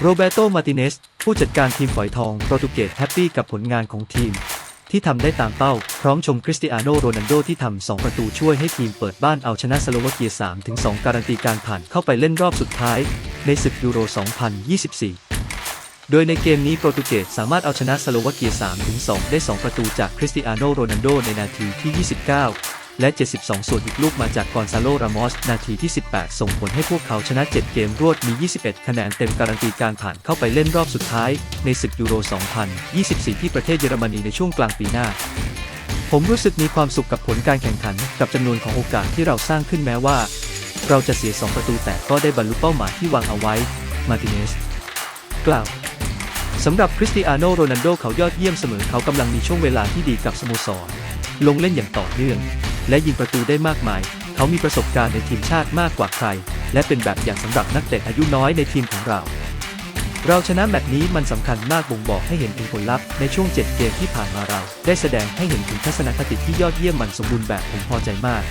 โรเบโต มาติเนส ผู้จัดการทีมฝอยทองโปรตุเกสแฮปปี้กับผลงานของทีม ที่ทำได้ตามเป้า พร้อมชมคริสเตียโนโรนัลโดที่ทำ 2 ประตูช่วยให้ทีมเปิดบ้านเอาชนะสโลวาเกีย 3-2 การันตีการผ่านเข้าไปเล่นรอบสุดท้าย ในศึกยูโร 2024 โดยในเกมนี้โปรตุเกสสามารถเอาชนะสโลวาเกีย 3-2 ได้ 2 ประตูจากคริสเตียโนโรนัลโดในนาทีที่ 29 และ 72 ส่วนอีกลูกมาจากกอนซาโล รามอส นาทีที่ 18 ส่งผลให้พวกเขาชนะ 7 เกมรวดมี 21 คะแนนเต็มการันตีการผ่านเข้าไปเล่นรอบสุดท้าย ในศึกยูโร 2024 ที่ประเทศเยอรมนีในช่วงกลางปีหน้า ผมรู้สึกมีความสุขกับผลการแข่งขัน กับจำนวนของโอกาสที่เราสร้างขึ้นแม้ว่า เราจะเสีย 2 ประตูแต่ก็ได้บรรลุเป้าหมายที่วางเอาไว้ มาติเนส กล่าวสำหรับคริสเตียโนโรนัลโดเขายอดเยี่ยมเสมอเขากำลังมีช่วงเวลาที่ดีกับสโมสร ลงเล่นอย่างต่อเนื่อง และยิงประตูได้มากมาย เขามีประสบการณ์ในทีมชาติมากกว่าใคร และเป็นแบบอย่างสำหรับนักเตะอายุน้อยในทีมของเรา เราชนะแมตช์นี้มันสำคัญมากบ่งบอกให้เห็นถึงผลลัพธ์ในช่วง 7 เกมที่ผ่านมาเรา ได้แสดงให้เห็นถึงทัศนคติที่ยอดเยี่ยมมันสมบูรณ์แบบผมพอใจมาก